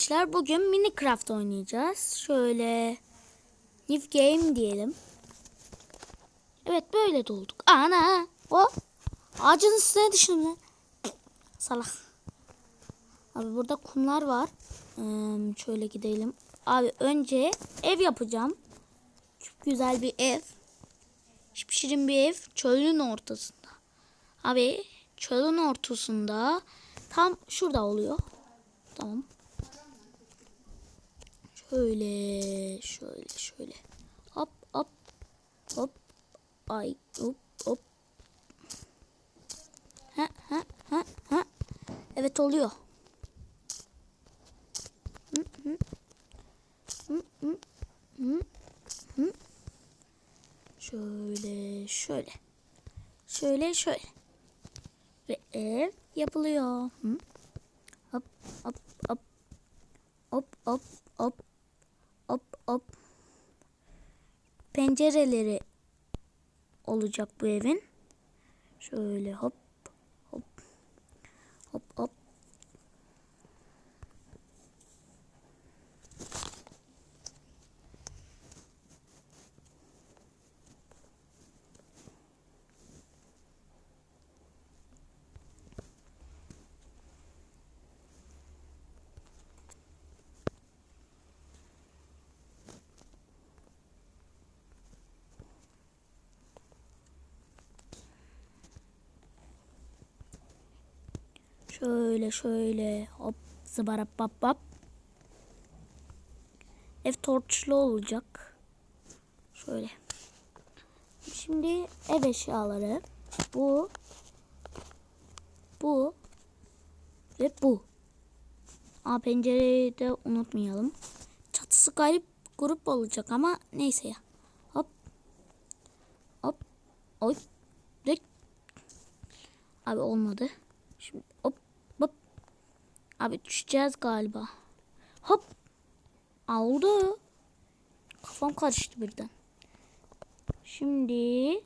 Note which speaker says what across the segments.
Speaker 1: arkadaşlar bugün Minecraft oynayacağız. Şöyle New Game diyelim. Evet böyle dolduk. Ana o ağacın üstüne düştüm. Salak. Abi burada kumlar var. Ee, şöyle gidelim. Abi önce ev yapacağım. Çok güzel bir ev. Şirin bir ev çölün ortasında. Abi çölün ortasında tam şurada oluyor. Tamam. Şöyle, şöyle, şöyle. Hop, hop, hop. Ay, hop, hop. Ha, ha, ha, ha. Evet oluyor. Şöyle, şöyle. Şöyle, şöyle. Ve ev yapılıyor. Hop. Hop hop hop. Hop hop. Pencereleri olacak bu evin. Şöyle hop hop. Hop hop. Şöyle şöyle hop zıbara bap bap. Ev torçlu olacak. Şöyle. Şimdi ev eşyaları. Bu. Bu. Ve bu. Aa pencereyi de unutmayalım. Çatısı garip grup olacak ama neyse ya. Hop. Hop. Oy. Dik. Abi olmadı. Şimdi hop. Abi düşeceğiz galiba. Hop. Aa, oldu. Kafam karıştı birden. Şimdi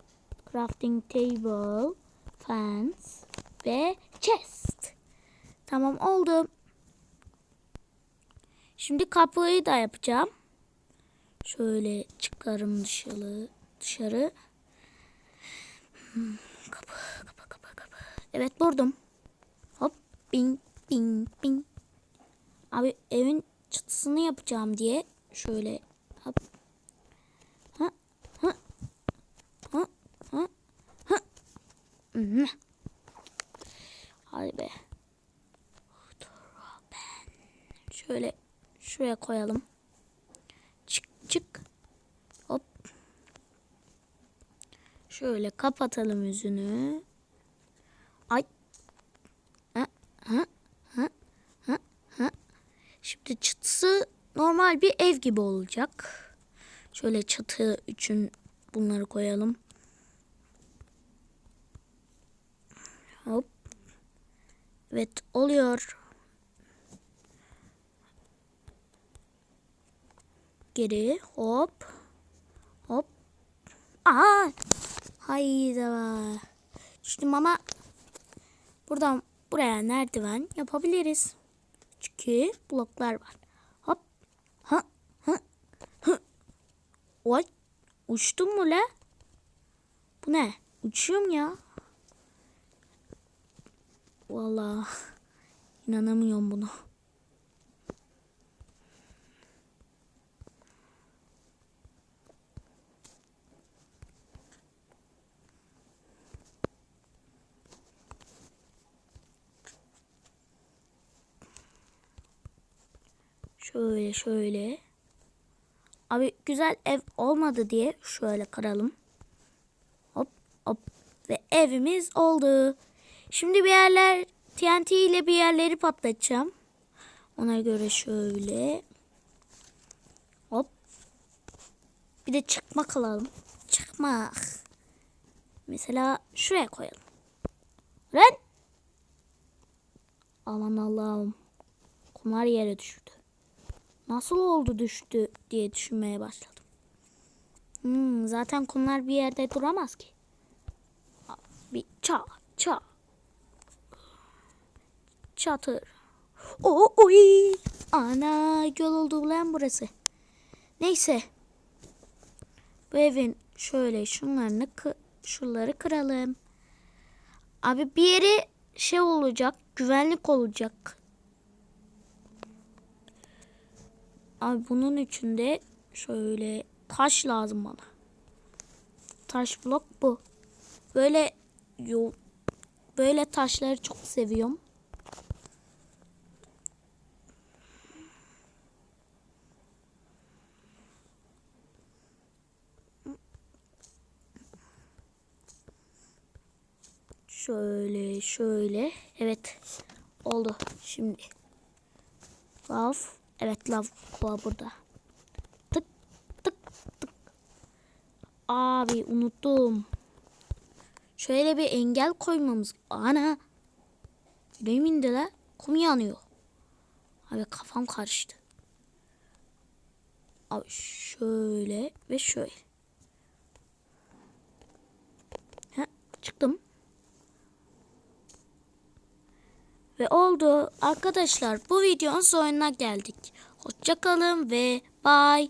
Speaker 1: crafting table, fence ve chest. Tamam oldu. Şimdi kapıyı da yapacağım. Şöyle çıkarım dışarı. Dışarı. Hmm, kapı, kapı, kapı, kapı. Evet vurdum. Hop, bing, bing, bing. Abi evin çatısını yapacağım diye şöyle hop. Ha, ha, ha, ha, ha. Hmm. Hadi be. Şöyle şuraya koyalım. Çık çık. Hop. Şöyle kapatalım yüzünü. Ay. Ha, ha. Şimdi çatısı normal bir ev gibi olacak. Şöyle çatı için bunları koyalım. Hop. Evet oluyor. Geri hop. Hop. Aa! Hayda. Düştüm ama buradan buraya merdiven yapabiliriz. Çünkü bloklar var. Hop. Ha. Ha. Hı. Oy. Uçtum mu la? Bu ne? Uçuyorum ya. Vallahi inanamıyorum buna. Şöyle şöyle. Abi güzel ev olmadı diye şöyle kıralım. Hop hop ve evimiz oldu. Şimdi bir yerler TNT ile bir yerleri patlatacağım. Ona göre şöyle. Hop. Bir de çıkmak alalım. Çıkmak. Mesela şuraya koyalım. Ren. Aman Allah'ım. Kumar yere düştü. Nasıl oldu düştü diye düşünmeye başladım. Hmm, zaten kumlar bir yerde duramaz ki. Bir ça ça. Çatır. O oy. Ana yol oldu lan burası. Neyse. Bu evin şöyle şunlarını şunları kıralım. Abi bir yeri şey olacak, güvenlik olacak. Abi bunun içinde şöyle taş lazım bana. Taş blok bu. Böyle yol böyle taşları çok seviyorum. Şöyle şöyle. Evet. Oldu şimdi. Lav. Evet lav burada. Tık tık tık. Abi unuttum. Şöyle bir engel koymamız. Ana. Yüreğim indi la. Kum yanıyor. Abi kafam karıştı. Abi şöyle ve şöyle. Ha, çıktım. Ve oldu. Arkadaşlar bu videonun sonuna geldik. Hoşçakalın ve bye.